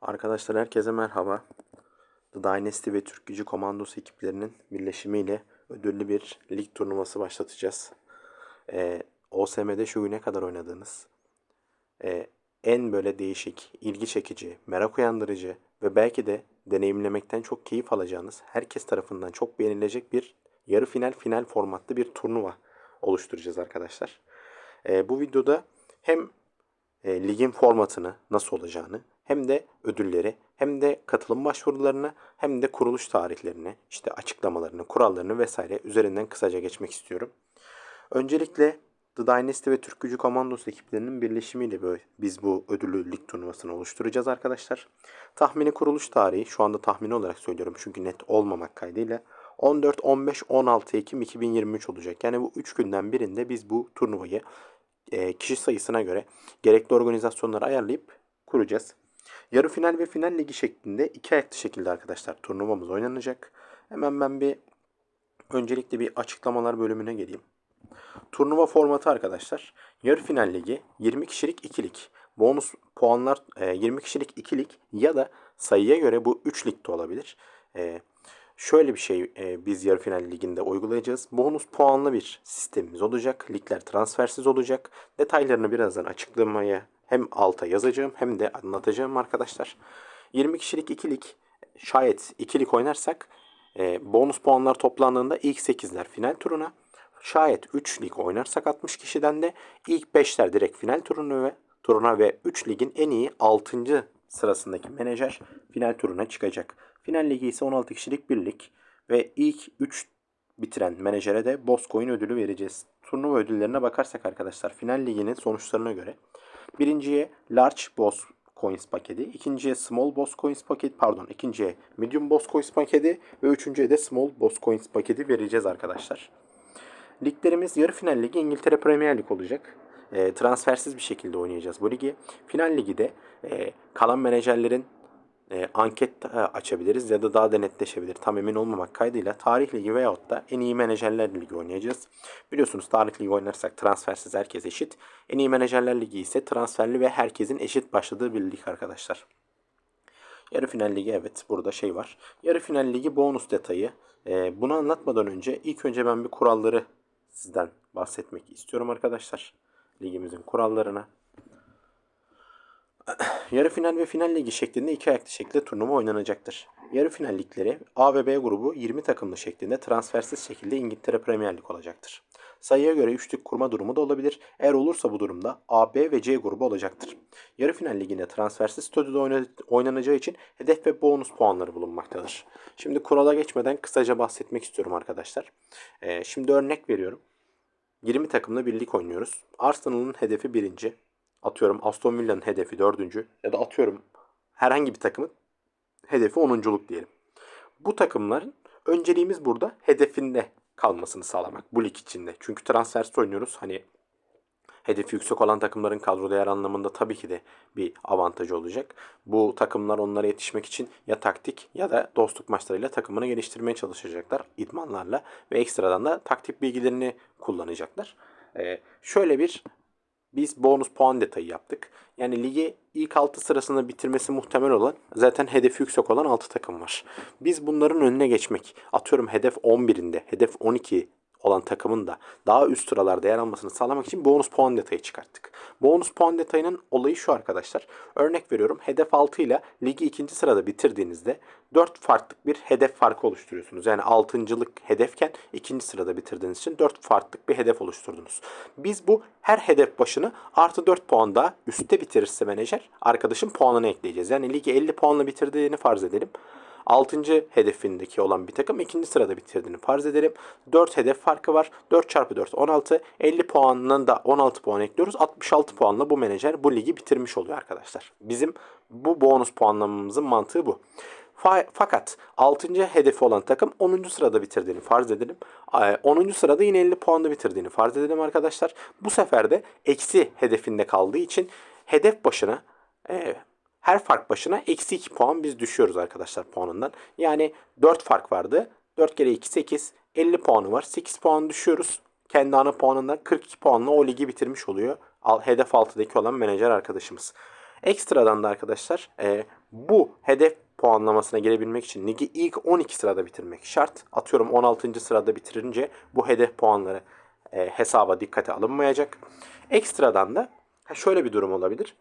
Arkadaşlar herkese merhaba. The Dynasty ve Türk Gücü Komandosu ekiplerinin birleşimiyle ödüllü bir lig turnuvası başlatacağız. Ee, OSM'de şu güne kadar oynadığınız e, en böyle değişik, ilgi çekici, merak uyandırıcı ve belki de deneyimlemekten çok keyif alacağınız, herkes tarafından çok beğenilecek bir yarı final final formatlı bir turnuva oluşturacağız arkadaşlar. Ee, bu videoda hem e, ligin formatını nasıl olacağını hem de ödülleri hem de katılım başvurularını hem de kuruluş tarihlerini işte açıklamalarını kurallarını vesaire üzerinden kısaca geçmek istiyorum. Öncelikle The Dynasty ve Türk Gücü Komandosu ekiplerinin birleşimiyle biz bu ödüllü lig turnuvasını oluşturacağız arkadaşlar. Tahmini kuruluş tarihi şu anda tahmini olarak söylüyorum çünkü net olmamak kaydıyla 14, 15, 16 Ekim 2023 olacak. Yani bu 3 günden birinde biz bu turnuvayı kişi sayısına göre gerekli organizasyonları ayarlayıp kuracağız. Yarı final ve final ligi şeklinde iki ayaklı şekilde arkadaşlar turnuvamız oynanacak. Hemen ben bir öncelikle bir açıklamalar bölümüne geleyim. Turnuva formatı arkadaşlar. Yarı final ligi 20 kişilik ikilik. Bonus puanlar e, 20 kişilik ikilik ya da sayıya göre bu 3 lig de olabilir. Şöyle bir şey e, biz yarı final liginde uygulayacağız. Bonus puanlı bir sistemimiz olacak. Ligler transfersiz olacak. Detaylarını birazdan açıklamaya hem alta yazacağım hem de anlatacağım arkadaşlar. 20 kişilik ikilik şayet ikilik oynarsak e, bonus puanlar toplandığında ilk 8'ler final turuna. Şayet 3 lig oynarsak 60 kişiden de ilk 5'ler direkt final turuna ve turuna ve 3 ligin en iyi 6. sırasındaki menajer final turuna çıkacak. Final ligi ise 16 kişilik bir lig ve ilk 3 bitiren menajere de Boss Coin ödülü vereceğiz. Turnuva ödüllerine bakarsak arkadaşlar final liginin sonuçlarına göre birinciye Large Boss Coins paketi, ikinciye Small Boss Coins paketi, pardon ikinciye Medium Boss Coins paketi ve üçüncüye de Small Boss Coins paketi vereceğiz arkadaşlar. Liglerimiz yarı final ligi İngiltere Premier Lig olacak. E, transfersiz bir şekilde oynayacağız bu ligi. Final ligi de e, kalan menajerlerin e, anket e, açabiliriz ya da daha da netleşebilir. Tam emin olmamak kaydıyla tarih ligi veyahut da en iyi menajerler ligi oynayacağız. Biliyorsunuz tarih ligi oynarsak transfersiz herkes eşit. En iyi menajerler ligi ise transferli ve herkesin eşit başladığı bir lig arkadaşlar. Yarı final ligi evet burada şey var. Yarı final ligi bonus detayı. E, bunu anlatmadan önce ilk önce ben bir kuralları sizden bahsetmek istiyorum arkadaşlar. Ligimizin kurallarına. Yarı final ve final ligi şeklinde iki ayaklı şekilde turnuva oynanacaktır. Yarı final A ve B grubu 20 takımlı şeklinde transfersiz şekilde İngiltere Premier Lig olacaktır. Sayıya göre üçlük kurma durumu da olabilir. Eğer olursa bu durumda A, B ve C grubu olacaktır. Yarı final liginde transfersiz statüde oynanacağı için hedef ve bonus puanları bulunmaktadır. Şimdi kurala geçmeden kısaca bahsetmek istiyorum arkadaşlar. Ee, şimdi örnek veriyorum. 20 takımlı bir lig oynuyoruz. Arsenal'ın hedefi birinci. Atıyorum Aston Villa'nın hedefi dördüncü. Ya da atıyorum herhangi bir takımın hedefi onunculuk diyelim. Bu takımların önceliğimiz burada hedefinde kalmasını sağlamak bu lig içinde. Çünkü transfersiz oynuyoruz. Hani hedefi yüksek olan takımların kadroda yer anlamında tabii ki de bir avantajı olacak. Bu takımlar onlara yetişmek için ya taktik ya da dostluk maçlarıyla takımını geliştirmeye çalışacaklar idmanlarla ve ekstradan da taktik bilgilerini kullanacaklar. Ee, şöyle bir biz bonus puan detayı yaptık. Yani ligi ilk 6 sırasında bitirmesi muhtemel olan zaten hedefi yüksek olan 6 takım var. Biz bunların önüne geçmek, atıyorum hedef 11'inde, hedef 12 olan takımın da daha üst sıralarda yer almasını sağlamak için bonus puan detayı çıkarttık. Bonus puan detayının olayı şu arkadaşlar. Örnek veriyorum hedef 6 ile ligi ikinci sırada bitirdiğinizde 4 farklı bir hedef farkı oluşturuyorsunuz. Yani 6.lık hedefken ikinci sırada bitirdiğiniz için 4 farklı bir hedef oluşturdunuz. Biz bu her hedef başını artı 4 puan daha üstte bitirirse menajer arkadaşın puanını ekleyeceğiz. Yani ligi 50 puanla bitirdiğini farz edelim. 6. hedefindeki olan bir takım ikinci sırada bitirdiğini farz edelim. 4 hedef farkı var. 4 çarpı 4 16. 50 puanından da 16 puan ekliyoruz. 66 puanla bu menajer bu ligi bitirmiş oluyor arkadaşlar. Bizim bu bonus puanlamamızın mantığı bu. Fakat 6. hedefi olan takım 10. sırada bitirdiğini farz edelim. 10. sırada yine 50 puanla bitirdiğini farz edelim arkadaşlar. Bu sefer de eksi hedefinde kaldığı için hedef başına e, her fark başına eksi 2 puan biz düşüyoruz arkadaşlar puanından. Yani 4 fark vardı. 4 kere 2 8. 50 puanı var. 8 puan düşüyoruz. Kendi ana puanından 42 puanla o ligi bitirmiş oluyor. Hedef altıdaki olan menajer arkadaşımız. Ekstradan da arkadaşlar e, Bu hedef puanlamasına gelebilmek için ligi ilk 12 sırada bitirmek şart. Atıyorum 16. sırada bitirince bu hedef puanları e, hesaba dikkate alınmayacak. Ekstradan da şöyle bir durum olabilir.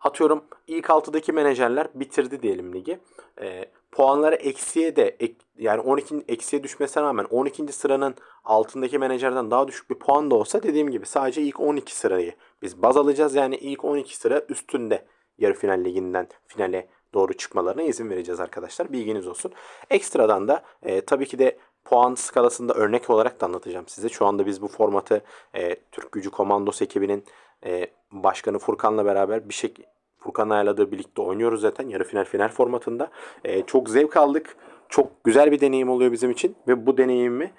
Atıyorum ilk 6'daki menajerler bitirdi diyelim ligi. E, puanları eksiye de ek- yani 12 eksiye düşmesine rağmen 12. sıranın altındaki menajerden daha düşük bir puan da olsa dediğim gibi sadece ilk 12 sırayı biz baz alacağız. Yani ilk 12 sıra üstünde yarı final liginden finale doğru çıkmalarına izin vereceğiz arkadaşlar. Bilginiz olsun. Ekstradan da e, tabii ki de puan skalasında örnek olarak da anlatacağım size. Şu anda biz bu formatı e, Türk Gücü Komandos ekibinin e, başkanı Furkan'la beraber bir şey Furkan'ın ayarladığı birlikte oynuyoruz zaten yarı final final formatında. E, çok zevk aldık. Çok güzel bir deneyim oluyor bizim için ve bu deneyimi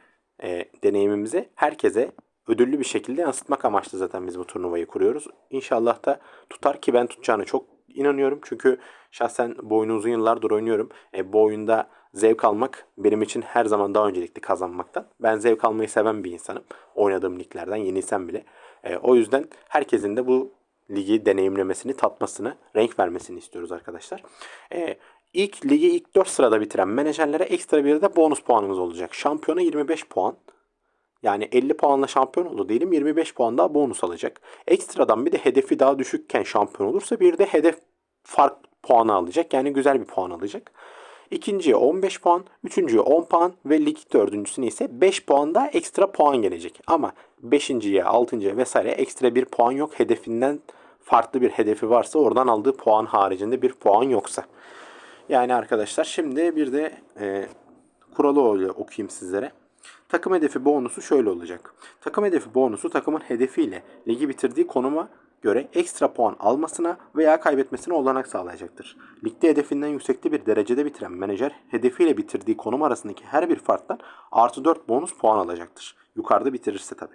e, deneyimimizi herkese ödüllü bir şekilde yansıtmak amaçlı zaten biz bu turnuvayı kuruyoruz. İnşallah da tutar ki ben tutacağını çok inanıyorum. Çünkü şahsen bu oyunu uzun yıllardır oynuyorum. E, bu oyunda zevk almak benim için her zaman daha öncelikli kazanmaktan. Ben zevk almayı seven bir insanım. Oynadığım liglerden yenilsem bile. E, o yüzden herkesin de bu ligi deneyimlemesini, tatmasını, renk vermesini istiyoruz arkadaşlar. E, ilk ligi ilk 4 sırada bitiren menajerlere ekstra bir de bonus puanımız olacak. Şampiyona 25 puan. Yani 50 puanla şampiyon oldu diyelim 25 puan daha bonus alacak. Ekstradan bir de hedefi daha düşükken şampiyon olursa bir de hedef fark puanı alacak. Yani güzel bir puan alacak. İkinciye 15 puan, üçüncüye 10 puan ve lig dördüncüsüne ise 5 puan daha ekstra puan gelecek. Ama beşinciye, altıncıya vesaire ekstra bir puan yok. Hedefinden farklı bir hedefi varsa oradan aldığı puan haricinde bir puan yoksa. Yani arkadaşlar şimdi bir de e, kuralı okuyayım sizlere. Takım hedefi bonusu şöyle olacak. Takım hedefi bonusu takımın hedefiyle ligi bitirdiği konuma göre ekstra puan almasına veya kaybetmesine olanak sağlayacaktır. Ligde hedefinden yüksekte bir derecede bitiren menajer hedefiyle bitirdiği konum arasındaki her bir farktan artı 4 bonus puan alacaktır. Yukarıda bitirirse tabi.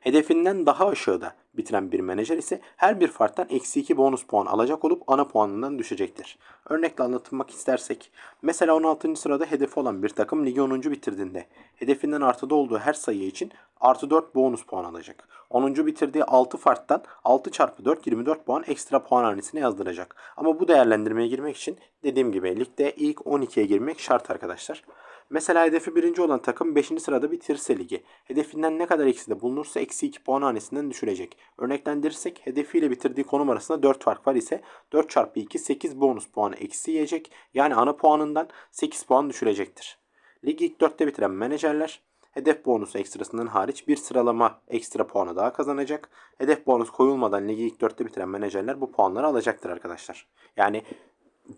Hedefinden daha aşağıda bitiren bir menajer ise her bir farktan eksi 2 bonus puan alacak olup ana puanından düşecektir. Örnekle anlatmak istersek, mesela 16. sırada hedefi olan bir takım ligi 10. bitirdiğinde hedefinden artıda olduğu her sayı için artı 4 bonus puan alacak. 10. bitirdiği 6 farktan 6 çarpı 4 24 puan ekstra puan hanesine yazdıracak. Ama bu değerlendirmeye girmek için dediğim gibi ligde ilk 12'ye girmek şart arkadaşlar. Mesela hedefi birinci olan takım 5. sırada bitirse ligi. Hedefinden ne kadar ekside bulunursa eksi 2 puan hanesinden düşürecek. Örneklendirirsek hedefiyle bitirdiği konum arasında 4 fark var ise 4 çarpı 2 8 bonus puanı eksi yiyecek. Yani ana puanından 8 puan düşürecektir. Ligi ilk 4'te bitiren menajerler hedef bonusu ekstrasından hariç bir sıralama ekstra puanı daha kazanacak. Hedef bonus koyulmadan ligi ilk 4'te bitiren menajerler bu puanları alacaktır arkadaşlar. Yani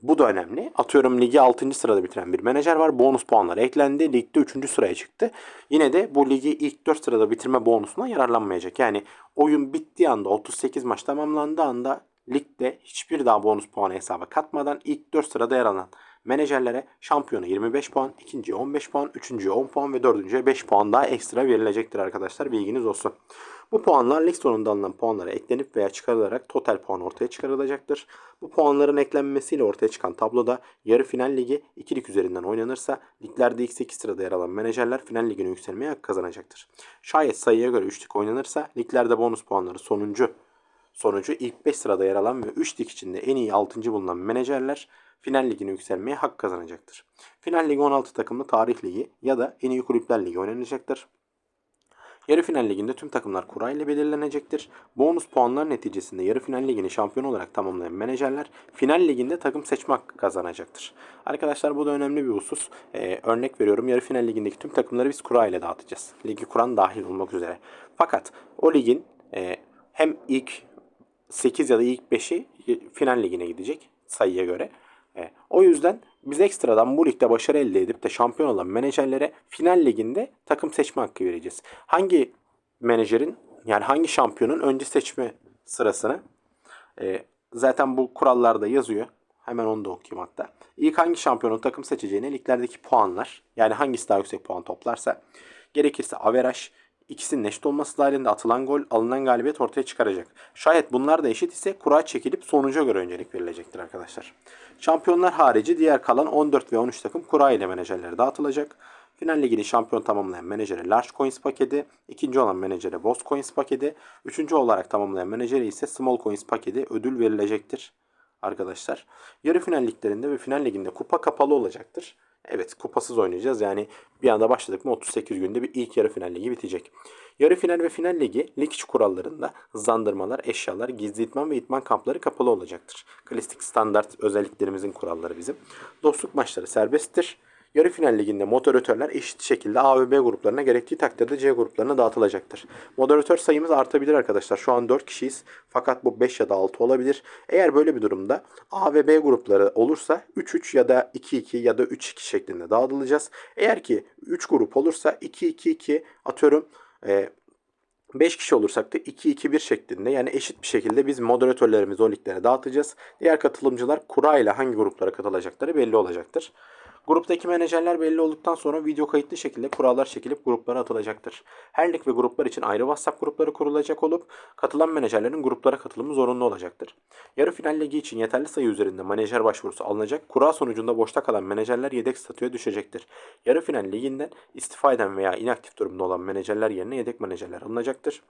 bu da önemli. Atıyorum ligi 6. sırada bitiren bir menajer var. Bonus puanları eklendi. Ligde 3. sıraya çıktı. Yine de bu ligi ilk 4 sırada bitirme bonusuna yararlanmayacak. Yani oyun bittiği anda 38 maç tamamlandığı anda ligde hiçbir daha bonus puanı hesaba katmadan ilk 4 sırada yer alan menajerlere şampiyona 25 puan, ikinciye 15 puan, üçüncüye 10 puan ve dördüncüye 5 puan daha ekstra verilecektir arkadaşlar. Bilginiz olsun. Bu puanlar lig sonunda alınan puanlara eklenip veya çıkarılarak total puan ortaya çıkarılacaktır. Bu puanların eklenmesiyle ortaya çıkan tabloda yarı final ligi 2 lig üzerinden oynanırsa liglerde ilk 8 sırada yer alan menajerler final ligine yükselmeye hak kazanacaktır. Şayet sayıya göre 3 lig oynanırsa liglerde bonus puanları sonuncu sonucu ilk 5 sırada yer alan ve 3 lig içinde en iyi 6. bulunan menajerler final ligine yükselmeye hak kazanacaktır. Final ligi 16 takımlı tarih ligi ya da en iyi kulüpler ligi oynanacaktır. Yarı final liginde tüm takımlar kura ile belirlenecektir. Bonus puanlar neticesinde yarı final ligini şampiyon olarak tamamlayan menajerler final liginde takım seçme hakkı kazanacaktır. Arkadaşlar bu da önemli bir husus. Ee, örnek veriyorum yarı final ligindeki tüm takımları biz kura ile dağıtacağız. Ligi kuran dahil olmak üzere. Fakat o ligin e, hem ilk 8 ya da ilk 5'i final ligine gidecek sayıya göre. E, o yüzden biz ekstradan bu ligde başarı elde edip de şampiyon olan menajerlere final liginde takım seçme hakkı vereceğiz. Hangi menajerin yani hangi şampiyonun önce seçme sırasını e, zaten bu kurallarda yazıyor. Hemen onu da okuyayım hatta. İlk hangi şampiyonun takım seçeceğine liglerdeki puanlar yani hangisi daha yüksek puan toplarsa gerekirse averaj ikisinin eşit olması dahilinde atılan gol alınan galibiyet ortaya çıkaracak. Şayet bunlar da eşit ise kura çekilip sonuca göre öncelik verilecektir arkadaşlar. Şampiyonlar harici diğer kalan 14 ve 13 takım kura ile menajerlere dağıtılacak. Final ligini şampiyon tamamlayan menajere Large Coins paketi, ikinci olan menajere Boss Coins paketi, üçüncü olarak tamamlayan menajere ise Small Coins paketi ödül verilecektir. arkadaşlar. Yarı final liglerinde ve final liginde kupa kapalı olacaktır. Evet kupasız oynayacağız. Yani bir anda başladık mı 38 günde bir ilk yarı final ligi bitecek. Yarı final ve final ligi lig içi kurallarında hızlandırmalar, eşyalar, gizli itman ve itman kampları kapalı olacaktır. Klasik standart özelliklerimizin kuralları bizim. Dostluk maçları serbesttir. Yarı final liginde moderatörler eşit şekilde A ve B gruplarına gerektiği takdirde C gruplarına dağıtılacaktır. Moderatör sayımız artabilir arkadaşlar. Şu an 4 kişiyiz. Fakat bu 5 ya da 6 olabilir. Eğer böyle bir durumda A ve B grupları olursa 3-3 ya da 2-2 ya da 3-2 şeklinde dağıtılacağız. Eğer ki 3 grup olursa 2-2-2 atıyorum e, 5 kişi olursak da 2-2-1 şeklinde yani eşit bir şekilde biz moderatörlerimizi o liglere dağıtacağız. Diğer katılımcılar kura ile hangi gruplara katılacakları belli olacaktır. Gruptaki menajerler belli olduktan sonra video kayıtlı şekilde kurallar çekilip gruplara atılacaktır. Her lig ve gruplar için ayrı WhatsApp grupları kurulacak olup katılan menajerlerin gruplara katılımı zorunlu olacaktır. Yarı final ligi için yeterli sayı üzerinde menajer başvurusu alınacak. Kura sonucunda boşta kalan menajerler yedek statüye düşecektir. Yarı final liginden istifa eden veya inaktif durumda olan menajerler yerine yedek menajerler alınacaktır.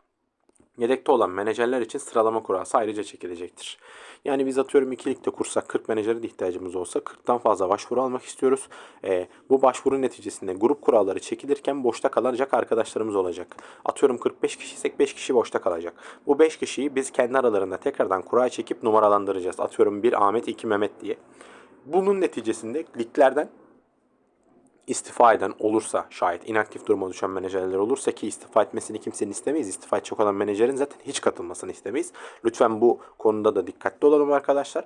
Yedekte olan menajerler için sıralama kurası ayrıca çekilecektir. Yani biz atıyorum iki ligde kursak 40 menajere de ihtiyacımız olsa 40'tan fazla başvuru almak istiyoruz. Ee, bu başvuru neticesinde grup kuralları çekilirken boşta kalacak arkadaşlarımız olacak. Atıyorum 45 kişiysek 5 kişi boşta kalacak. Bu 5 kişiyi biz kendi aralarında tekrardan kura çekip numaralandıracağız. Atıyorum bir Ahmet, iki Mehmet diye. Bunun neticesinde liglerden istifa eden olursa şayet inaktif duruma düşen menajerler olursa ki istifa etmesini kimsenin istemeyiz. İstifa edecek olan menajerin zaten hiç katılmasını istemeyiz. Lütfen bu konuda da dikkatli olalım arkadaşlar.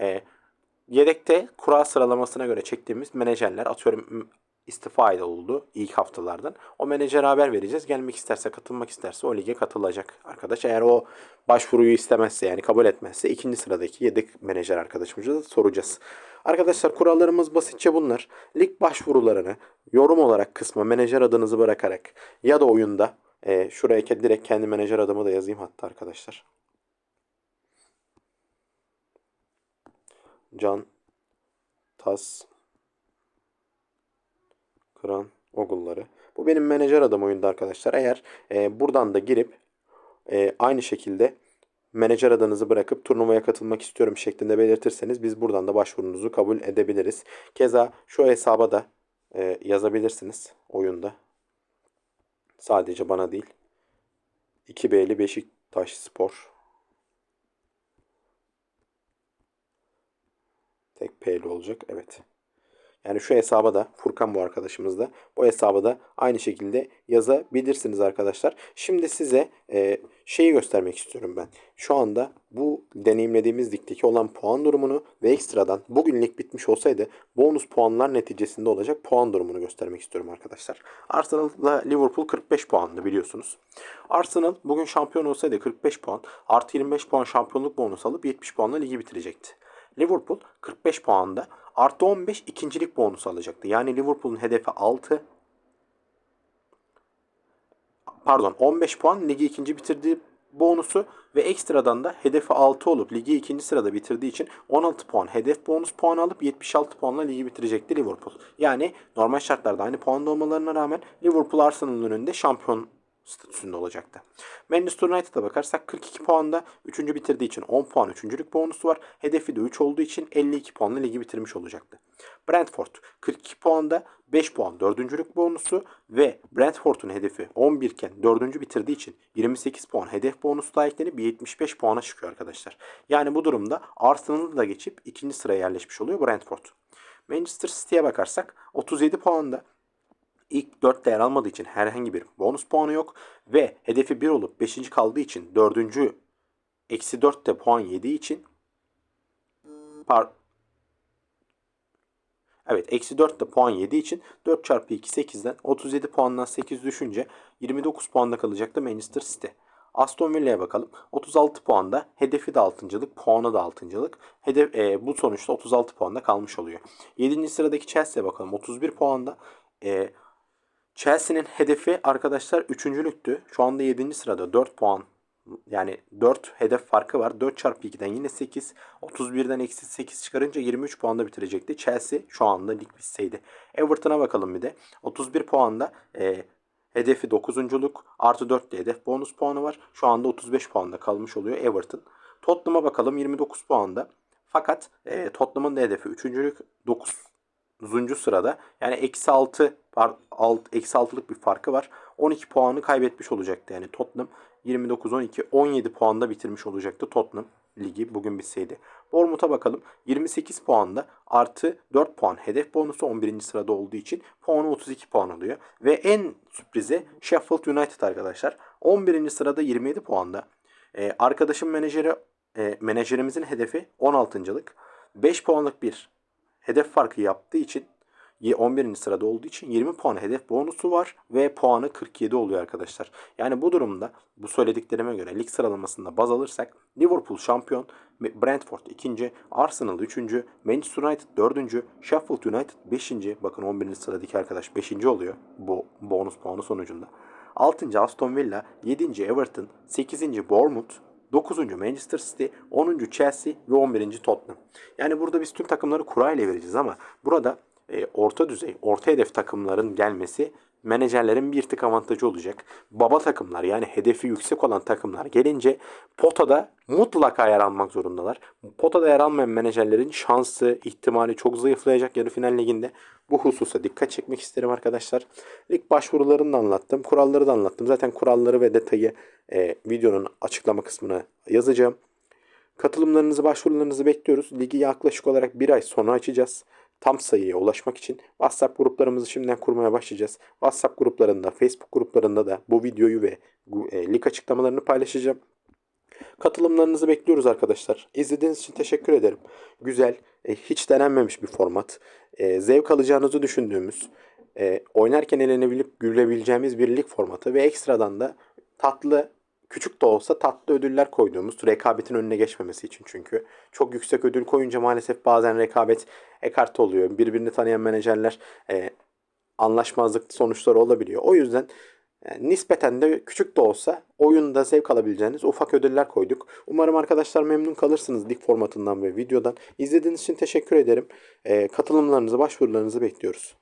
Ee, yedekte kura sıralamasına göre çektiğimiz menajerler atıyorum istifa ede oldu ilk haftalardan. O menajere haber vereceğiz. Gelmek isterse, katılmak isterse o lige katılacak arkadaş. Eğer o başvuruyu istemezse yani kabul etmezse ikinci sıradaki yedek menajer arkadaşımıza da soracağız. Arkadaşlar kurallarımız basitçe bunlar. Lig başvurularını yorum olarak kısma menajer adınızı bırakarak ya da oyunda e, şuraya direkt kendi menajer adımı da yazayım hatta arkadaşlar. Can Tas Kıran Ogulları. Bu benim menajer adım oyunda arkadaşlar. Eğer e, buradan da girip e, aynı şekilde menajer adınızı bırakıp turnuvaya katılmak istiyorum şeklinde belirtirseniz biz buradan da başvurunuzu kabul edebiliriz. Keza şu hesaba da e, yazabilirsiniz oyunda. Sadece bana değil. 2B'li Beşiktaş Spor. Tek P'li olacak. Evet. Yani şu hesaba da Furkan bu arkadaşımız da bu hesaba da aynı şekilde yazabilirsiniz arkadaşlar. Şimdi size e, şeyi göstermek istiyorum ben. Şu anda bu deneyimlediğimiz ligdeki olan puan durumunu ve ekstradan bugün lig bitmiş olsaydı bonus puanlar neticesinde olacak puan durumunu göstermek istiyorum arkadaşlar. Arsenal'la Liverpool 45 puanlı biliyorsunuz. Arsenal bugün şampiyon olsaydı 45 puan artı 25 puan şampiyonluk bonus alıp 70 puanla ligi bitirecekti. Liverpool 45 puanda artı 15 ikincilik bonus alacaktı. Yani Liverpool'un hedefi 6. Pardon 15 puan ligi ikinci bitirdiği bonusu ve ekstradan da hedefi 6 olup ligi ikinci sırada bitirdiği için 16 puan hedef bonus puanı alıp 76 puanla ligi bitirecekti Liverpool. Yani normal şartlarda aynı puanda olmalarına rağmen Liverpool Arsenal'ın önünde şampiyon statüsünde olacaktı. Manchester United'a bakarsak 42 puanda 3. bitirdiği için 10 puan 3. bonusu var. Hedefi de 3 olduğu için 52 puanla ligi bitirmiş olacaktı. Brentford 42 puanda 5 puan 4. bonusu ve Brentford'un hedefi 11 iken 4. bitirdiği için 28 puan hedef bonusu da eklenip 75 puana çıkıyor arkadaşlar. Yani bu durumda Arsenal'ı da geçip 2. sıraya yerleşmiş oluyor Brentford. Manchester City'ye bakarsak 37 puanda ilk 4'te yer almadığı için herhangi bir bonus puanı yok. Ve hedefi 1 olup 5. kaldığı için 4. eksi 4'te puan yediği için par Evet eksi 4 de puan yediği için 4 çarpı 2 8'den 37 puandan 8 düşünce 29 puanda kalacaktı Manchester City. Aston Villa'ya bakalım. 36 puanda. Hedefi de 6.lık. Puanı da 6.lık. Hedef, e, bu sonuçta 36 puanda kalmış oluyor. 7. sıradaki Chelsea'ye bakalım. 31 puanda. E, Chelsea'nin hedefi arkadaşlar 3.lüktü. Şu anda 7. sırada 4 puan. Yani 4 hedef farkı var. 4 çarpı 2'den yine 8. 31'den eksi 8 çıkarınca 23 puanda bitirecekti. Chelsea şu anda lig bitseydi. Everton'a bakalım bir de. 31 puanda e, hedefi 9.luk. Artı 4 de hedef bonus puanı var. Şu anda 35 puanda kalmış oluyor Everton. Tottenham'a bakalım 29 puanda. Fakat e, Tottenham'ın da hedefi 3. 9. sırada. Yani eksi 6 alt, eksi 6'lık bir farkı var. 12 puanı kaybetmiş olacaktı. Yani Tottenham 29 12 17 puanda bitirmiş olacaktı Tottenham ligi bugün bitseydi. Bournemouth'a bakalım. 28 puanda artı 4 puan hedef bonusu 11. sırada olduğu için puanı 32 puan alıyor. Ve en sürprizi Sheffield United arkadaşlar. 11. sırada 27 puanda. Ee, arkadaşım menajeri e, menajerimizin hedefi 16.lık. 5 puanlık bir hedef farkı yaptığı için 11. sırada olduğu için 20 puan hedef bonusu var ve puanı 47 oluyor arkadaşlar. Yani bu durumda bu söylediklerime göre lig sıralamasında baz alırsak Liverpool şampiyon, Brentford ikinci, Arsenal üçüncü, Manchester United dördüncü, Sheffield United beşinci. Bakın 11. sıradaki arkadaş beşinci oluyor bu bonus puanı sonucunda. 6. Aston Villa, 7. Everton, 8. Bournemouth, 9. Manchester City, 10. Chelsea ve 11. Tottenham. Yani burada biz tüm takımları kura ile vereceğiz ama burada e, orta düzey, orta hedef takımların gelmesi menajerlerin bir tık avantajı olacak. Baba takımlar yani hedefi yüksek olan takımlar gelince potada mutlaka yer almak zorundalar. Potada yer almayan menajerlerin şansı, ihtimali çok zayıflayacak yarı final liginde. Bu hususa dikkat çekmek isterim arkadaşlar. Lig başvurularını da anlattım. Kuralları da anlattım. Zaten kuralları ve detayı e, videonun açıklama kısmına yazacağım. Katılımlarınızı, başvurularınızı bekliyoruz. Ligi yaklaşık olarak bir ay sonra açacağız. Tam sayıya ulaşmak için WhatsApp gruplarımızı şimdiden kurmaya başlayacağız. WhatsApp gruplarında, Facebook gruplarında da bu videoyu ve e, lig açıklamalarını paylaşacağım. Katılımlarınızı bekliyoruz arkadaşlar. İzlediğiniz için teşekkür ederim. Güzel, e, hiç denenmemiş bir format. E, zevk alacağınızı düşündüğümüz, oynarken eğlenebilip gülebileceğimiz bir lig formatı ve ekstradan da tatlı küçük de olsa tatlı ödüller koyduğumuz rekabetin önüne geçmemesi için çünkü çok yüksek ödül koyunca maalesef bazen rekabet ekart oluyor. Birbirini tanıyan menajerler e, anlaşmazlık sonuçları olabiliyor. O yüzden e, nispeten de küçük de olsa oyunda zevk alabileceğiniz ufak ödüller koyduk. Umarım arkadaşlar memnun kalırsınız lig formatından ve videodan. İzlediğiniz için teşekkür ederim. E, katılımlarınızı, başvurularınızı bekliyoruz.